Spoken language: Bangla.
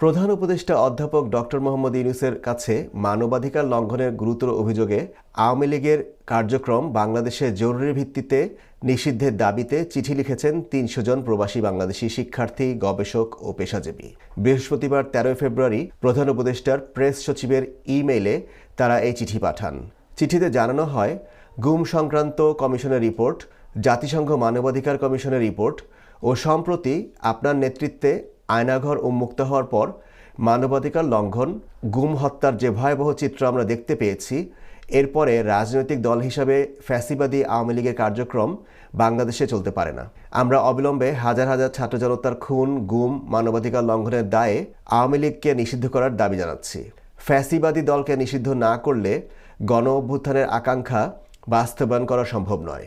প্রধান উপদেষ্টা অধ্যাপক ডক্টর মোহাম্মদ ইউনুসের কাছে মানবাধিকার লঙ্ঘনের গুরুতর অভিযোগে আওয়ামী লীগের কার্যক্রম বাংলাদেশে জরুরি ভিত্তিতে নিষিদ্ধের দাবিতে চিঠি লিখেছেন তিনশো জন প্রবাসী বাংলাদেশি শিক্ষার্থী, গবেষক ও পেশাজীবী। বৃহস্পতিবার তেরোই ফেব্রুয়ারি প্রধান উপদেষ্টার প্রেস সচিবের ইমেইলে তারা এই চিঠি পাঠান। চিঠিতে জানানো হয়, গুম সংক্রান্ত কমিশনের রিপোর্ট, জাতিসংঘ মানবাধিকার কমিশনের রিপোর্ট ও সম্প্রতি আপনার নেতৃত্বে আয়নাঘর উন্মুক্ত হওয়ার পর মানবাধিকার লঙ্ঘন, গুম হত্যার যে ভয়াবহ চিত্র আমরা দেখতে পেয়েছি, এরপরে রাজনৈতিক দল হিসাবে ফ্যাসিবাদী আওয়ামী লীগের কার্যক্রম বাংলাদেশে চলতে পারে না। আমরা অবিলম্বে হাজার হাজার ছাত্র জনতার খুন, গুম, মানবাধিকার লঙ্ঘনের দায়ে আওয়ামী লীগকে নিষিদ্ধ করার দাবি জানাচ্ছি। ফ্যাসিবাদী দলকে নিষিদ্ধ না করলে গণ অভ্যুত্থানের আকাঙ্ক্ষা বাস্তবায়ন করা সম্ভব নয়।